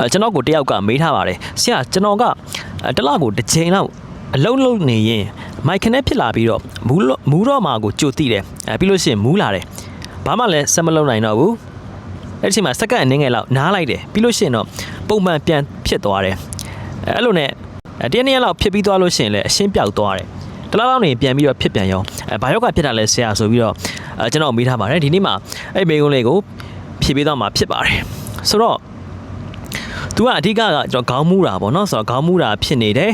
အဲကျွန်တော်ကိုတယောက်ကမေးထားပါတယ်ဆရာကျွန်တော်ကအဲတစ်လကိုတစ်ချိန်လောက်အလုံးလုံးနေရင်မိုက်ခနဲ့ဖြစ်လာပြီးတော့မူးလို့မူးတော့မှာကိုကြိုတိတယ်အဲပြီးလို့ရှိရင်မူးလာတယ်ဘာမှလည်းဆက်မလုံးနိုင်တော့ဘူးအဲ့ဒီအချိန်မှာစက္ကန့်အနည်းငယ်လောက်နားလိုက်တယ်ပြီးလို့ရှိရင်တော့ပုံမှန်ပြန်ဖြစ်သွားတယ်အဲအဲ့လိုနဲ့အဲတရက်နှစ်ရက်လောက်ဖြစ်ပြီးသွားလို့ရှိရင်လည်းအရှင်းပြောက်သွားတယ်တလားလောက်နေပြန်ပြီးတော့ဖြစ်ပြန်ရောအဲဘာယောဂဖြစ်တာလဲဆရာဆိုပြီးတော့အဲကျွန်တော်မေးထားပါတယ်ဒီနေ့မှာအဲ့မေကုန်းလေးကိုဖြည့်ပေးတော့မှာဖြစ်ပါတယ်ဆိုတော့ သူကအဓိကကကျွန်တော်ခေါင်းမူတာပေါ့နော်ဆိုတော့ခေါင်းမူတာဖြစ်နေတယ်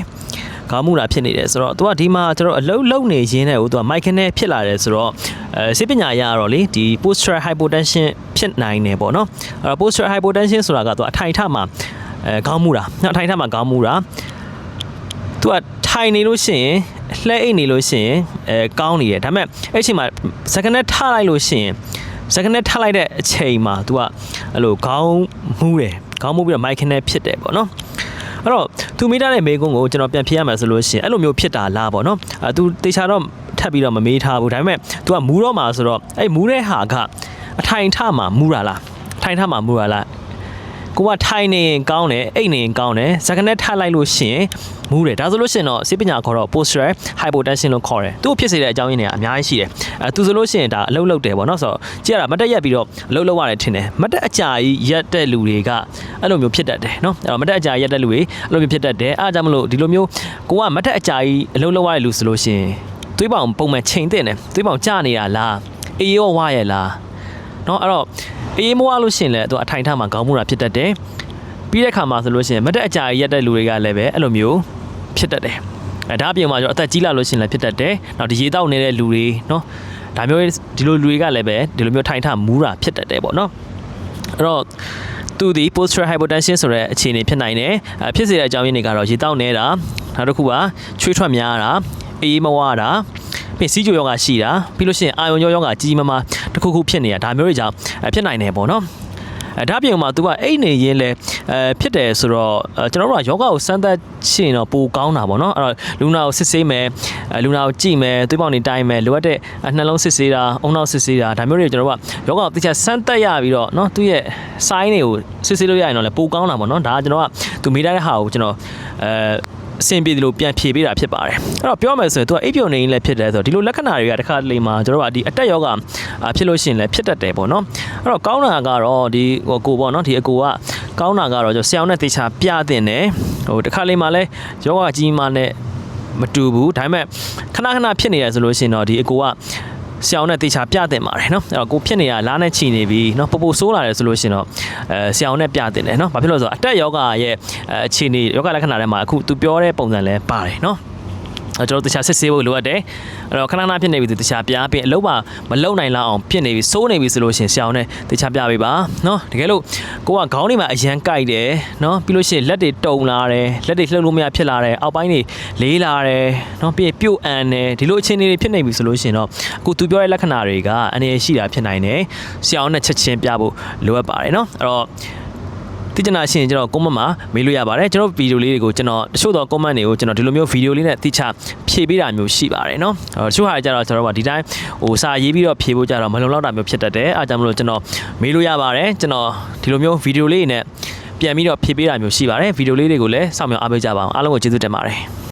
ခေါင်းမူတာဖြစ်နေတယ်ဆိုတော့သူကဒီမှာကျွန်တော်အလုံးလုံးနေရင်းတဲ့ဟိုသူကမိုက်ခနဲဖြစ်လာတယ်ဆိုတော့အဲစိပညာရတော့လေဒီ postural hypotension ဖြစ်နိုင်တယ်ပေါ့နော်အဲ့တော့ postural hypotension ဆိုတာကသူကအထိုင်ထမှာအဲခေါင်းမူတာနောက်အထိုင်ထမှာခေါင်းမူတာသူကထိုင်နေလို့ရှိရင်လှဲအိတ်နေလို့ရှိရင်အဲကောင်းနေတယ်ဒါပေမဲ့အဲ့ချိန်မှာစကနက်ထလိုက်လို့ရှိရင်စကနက်ထလိုက်တဲ့အချိန်မှာ तू ကအဲ့လိုခေါင်းမူးတယ် ခေါင်းမူးပြီးတော့ mic နဲ့ဖြစ်တယ်ပေါ့နော်အဲ့တော့သူမိထားတဲ့မေကုန်းကိုကျွန်တော်ပြန်ဖြေရမှာဆိုလို့ရှိရင်အဲ့လိုမျိုးဖြစ်တာလားပေါ့နော်အဲ तू တေချာတော့ထပ်ပြီးတော့မမေးထားဘူးဒါပေမဲ့ तू ကမူးတော့မှာဆိုတော့အဲ့မူးတဲ့ဟာကအထိုင်ထမှာမူးတာလားအထိုင်ထမှာမူးတာလား ကိုကထိုင်နေရင်ကောင်းတယ်အိတ်နေရင်ကောင်းတယ်စကနဲ့ထားလိုက်လို့ရှိရင်မူးတယ်ဒါဆိုလို့ရှိရင်တော့စိတ်ပညာခေါ်တော့ postural hypotension လို့ခေါ်တယ်သူ့ကိုဖြစ်စေတဲ့အကြောင်းရင်းတွေကအများကြီးရှိတယ်အဲသူဆိုလို့ရှိရင်ဒါအလုပ်လုပ်တယ်ပေါ့နော်ဆိုတော့ကြည့်ရတာမတက်ရက်ပြီးတော့အလုပ်လုပ်ရတယ်ထင်တယ်မတက်အကြာကြီးရက်တဲ့လူတွေကအဲ့လိုမျိုးဖြစ်တတ်တယ်နော်အဲ့တော့မတက်အကြာရက်တဲ့လူတွေအဲ့လိုမျိုးဖြစ်တတ်တယ်အားကြောင့်မလို့ဒီလိုမျိုးကိုကမတက်အကြာကြီးအလုပ်လုပ်ရတဲ့လူဆိုလို့ရှိရင်သွေးပေါင်ပုံမှန်ချိန်တဲ့တယ်သွေးပေါင်ကျနေတာလားအေးရောဝါရဲ့လား နော်အဲ့တော့အေးမဝလို့ရှိရင်လည်းသူအထိုင်ထမှာခေါင်းမူတာဖြစ်တတ်တယ်ပြီးတဲ့ခါမှာဆိုလို့ရှိရင်မတက်အကြာကြီးရက်တဲ့လူတွေကလည်းပဲအဲ့လိုမျိုးဖြစ်တတ်တယ်အဲဒါအပြင်မှာကျတော့အသက်ကြီးလာလို့ရှိရင်လည်းဖြစ်တတ်တယ်နောက်ဒီရေတောက်နေတဲ့လူတွေနော်ဒါမျိုးဒီလိုလူတွေကလည်းပဲဒီလိုမျိုးထိုင်ထမူးတာဖြစ်တတ်တယ်ပေါ့နော်အဲ့တော့သူဒီ postural hypotension ဆိုတဲ့အခြေအနေဖြစ်နိုင်တယ်အဲဖြစ်စေတဲ့အကြောင်းရင်းတွေကတော့ရေတောက်နေတာနောက်တစ်ခုကချွေးထွက်များတာအေးမဝတာပြီးစီးကြိုယောဂရှိတာပြီးလို့ရှိရင်အာယုံယောယောဂကြီးကြီးမားမား တစ်ခုခုဖြစ်နေတာဒါမျိုးတွေကြောင့်အဲဖြစ်နိုင်တယ်ပေါ့နော်အဲဒါပြင်မှာ तू ကအိတ်နေရင်းလဲအဲဖြစ်တယ်ဆိုတော့အဲကျွန်တော်တို့ကယောဂကိုစမ်းသပ်ရှရင်တော့ပိုကောင်းတာပေါ့နော်အဲ့တော့လူနာကိုစစ်ဆေးမယ်အဲလူနာကိုကြည့်မယ်သွေးပေါင်တွေတိုင်းမယ်လိုအပ်တဲ့အဲနှလုံးစစ်ဆေးတာအုံနောက်စစ်ဆေးတာဒါမျိုးတွေကျွန်တော်တို့ကယောဂကိုတိကျစမ်းသပ်ရပြီးတော့နော်သူ့ရဲ့ sign တွေကိုစစ်ဆေးလို့ရရင်တော့လဲပိုကောင်းတာပေါ့နော်ဒါကကျွန်တော်ကသူမိထားတဲ့ဟာကိုကျွန်တော်အဲ အဆင်ပြေတယ်လို့ပြန်ဖြေပေးတာဖြစ်ပါတယ်အဲ့တော့ပြောမယ်ဆိုရင်သူကအိပ်ပျော်နေရင်လည်းဖြစ်တယ်ဆိုတော့ဒီလိုလက္ခဏာတွေကတစ်ခါတလေမှာကျွန်တော်တို့ကဒီအတက်ယောဂအာဖြစ်လို့ရှိရင်လည်းဖြစ်တတ်တယ်ပေါ့နော်အဲ့တော့ကောင်းတာကတော့ဒီဟိုကိုပေါ့နော်ဒီအကိုကကောင်းတာကတော့ကျွန်တော်ဆရာနဲ့တေချာပြတင်တယ်ဟိုတစ်ခါလေမှာလည်းယောဂကြီးမှနဲ့မတူဘူးဒါပေမဲ့ခဏခဏဖြစ်နေရဆိုလို့ရှိရင်တော့ဒီအကိုက ဆရာနဲ့တေချာပြတင်ပါတယ်နော်အဲ့တော့ကိုဖြစ်နေတာလားနဲ့ချီနေပြီနော်ပပဆိုးလာတယ်ဆိုလို့ရှိရင်တော့အဲဆရာနဲ့ပြတင်တယ်နော်ဘာဖြစ်လို့လဲဆိုတော့အတက်ယောဂရဲ့အဲအခြေအနေယောဂလက္ခဏာထဲမှာအခုသူပြောတဲ့ပုံစံလဲပါတယ်နော်အဲ့ ကျွန်တော်တခြားစစ်ဆေးဖို့လိုအပ်တယ်အဲ့တော့ခဏခဏဖြစ်နေပြီတခြားပြားပြင်အလုပ်ပါမလုံနိုင်လောက်အောင်ဖြစ်နေပြီစိုးနေပြီဆိုလို့ရှင်ဆရာအောင်နဲ့တခြားပြပေးပါနော်တကယ်လို့ကိုကခေါင်းတွေမှာအရန်ကြိုက်တယ်နော်ပြီးလို့ရှိရင်လက်တွေတုံလာတယ်လက်တွေလှုပ်လို့မရဖြစ်လာတယ်အောက်ပိုင်းတွေလေးလာတယ်နော်ပြီးရင်ပြုတ်အန်တယ်ဒီလိုအခြေအနေတွေဖြစ်နေပြီဆိုလို့ရှင်တော့အခုသူပြောတဲ့လက္ခဏာတွေကအနည်းရှိတာဖြစ်နိုင်တယ်ဆရာအောင်နဲ့ချက်ချင်းပြဖို့လိုအပ်ပါတယ်နော်အဲ့တော့ ะအဲ့တော့ တိကျနာရှင်ကျွန်တော် comment မှာမေးလို့ရပါတယ်ကျွန်တော်ဗီဒီယိုလေးတွေကိုကျွန်တော်တချို့တော့ comment တွေကိုကျွန်တော်ဒီလိုမျိုးဗီဒီယိုလေးနဲ့တိကျဖြည့်ပေးတာမျိုးရှိပါတယ်เนาะတချို့ဟာကြတော့ကျွန်တော်ကဒီတိုင်းဟိုစာရေးပြီးတော့ဖြည့်ဖို့ကြတော့မလုံလောက်တာမျိုးဖြစ်တတ်တယ်အားကြောင့်မလို့ကျွန်တော်မေးလို့ရပါတယ်ကျွန်တော်ဒီလိုမျိုးဗီဒီယိုလေးနဲ့ပြန်ပြီးတော့ဖြည့်ပေးတာမျိုးရှိပါတယ်ဗီဒီယိုလေးတွေကိုလည်းစောင့်မျှော်အားပေးကြပါအောင်အားလုံးကိုကျေးဇူးတင်ပါတယ်